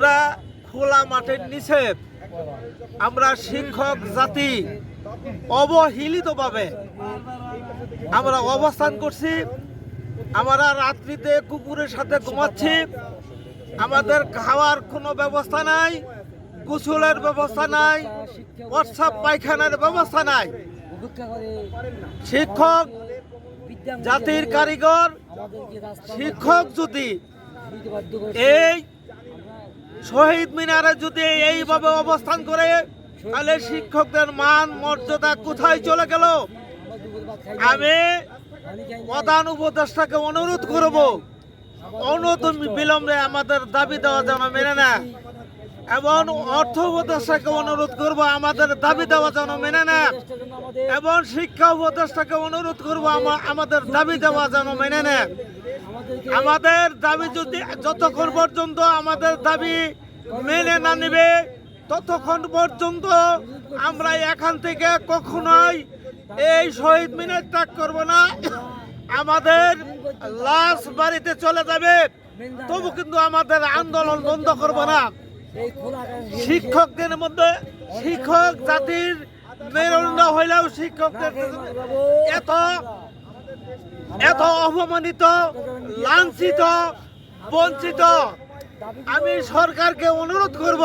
আমরা খোলা মাঠের নিচে আমরা শিক্ষক জাতি অবহেলিতভাবে আমরা অবস্থান করছি। আমরা রাত্রিতে কুকুরের সাথে ঘুমাচ্ছি। আমাদের খাওয়ার কোনো ব্যবস্থা নাই, গোসলের ব্যবস্থা নাই প্রস্রাব পায়খানার ব্যবস্থা নাই। শিক্ষক জাতির কারিগর, শিক্ষক যদি এই শহীদ মিনারে যদি এইভাবে অবস্থান করে, তাহলে শিক্ষকদের মান, মর্যাদা কোথায় চলে গেল? আমি প্রধান উপদেষ্টাকে অনুরোধ করব অনত বিলম্বে আমাদের দাবি দেওয়া যেন মেনে না এবং অর্থ উপদেষ্টাকে অনুরোধ করব, আমাদের দাবি দেওয়া যেন মেনে না এবং শিক্ষা উপদেষ্টাকে অনুরোধ করব, আমা- আমাদের দাবি দেওয়া যেন মেনে নেয়। আমাদের দাবি যদি যতক্ষণ পর্যন্ত আমাদের দাবি মেনে না নেবে, ততক্ষণ পর্যন্ত আমরা এখান থেকে কখনোই এই শহীদ মিনার ত্যাগ করব না। আমাদের লাশ বাড়িতে চলে যাবে, তবু কিন্তু আমাদের আন্দোলন বন্ধ করব না। শিক্ষকদের মধ্যে শিক্ষক জাতির মেরুদণ্ড হইলেও শিক্ষকদের এত এত অপমানিত, লাঞ্ছিত, বঞ্চিত। আমি সরকারকে অনুরোধ করব,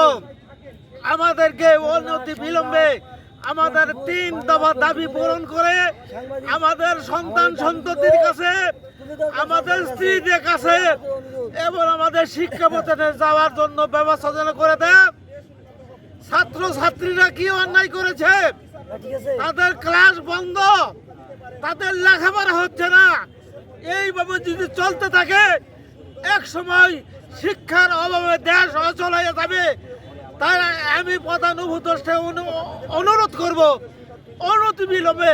আমাদেরকে অনতি বিলম্বে আমাদের তিন দফা দাবি পূরণ করে আমাদের সন্তান সন্ততির কাছে, আমাদের স্ত্রীদের কাছে এবং আমাদের শিক্ষা প্রতিষ্ঠানে যাওয়ার জন্য ব্যবস্থা যেন করে দেয়। ছাত্র ছাত্রীরা কি অন্যায় করেছে? তাদের ক্লাস বন্ধ। তাদের লেখাপড়া হচ্ছে না। এইভাবে যদি চলতে থাকে এক সময় শিক্ষার অভাবে দেশ অচল হয়ে যাবে। তাই আমি প্রধান উপদেষ্টা অনুরোধ করব অনতি বিলম্বে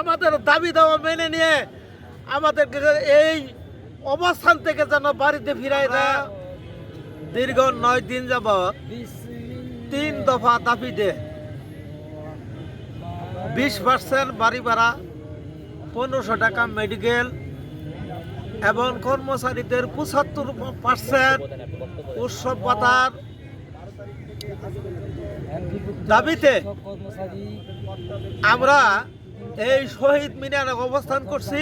আমাদের দাবি দেওয়া মেনে নিয়ে আমাদেরকে এই অবস্থান থেকে যেন বাড়িতে ফিরাই দেয়। দীর্ঘ নয় দিন যাবত তিন দফা দাবিতে বিশ পার্সেন্ট বাড়ি ভাড়া, পনেরোশো টাকা মেডিকেল এবং কর্মচারীদের পঁচাত্তর পার্সেন্ট উৎসব পাতার দাবিতে আমরা এই শহীদ মিনারে অবস্থান করছি।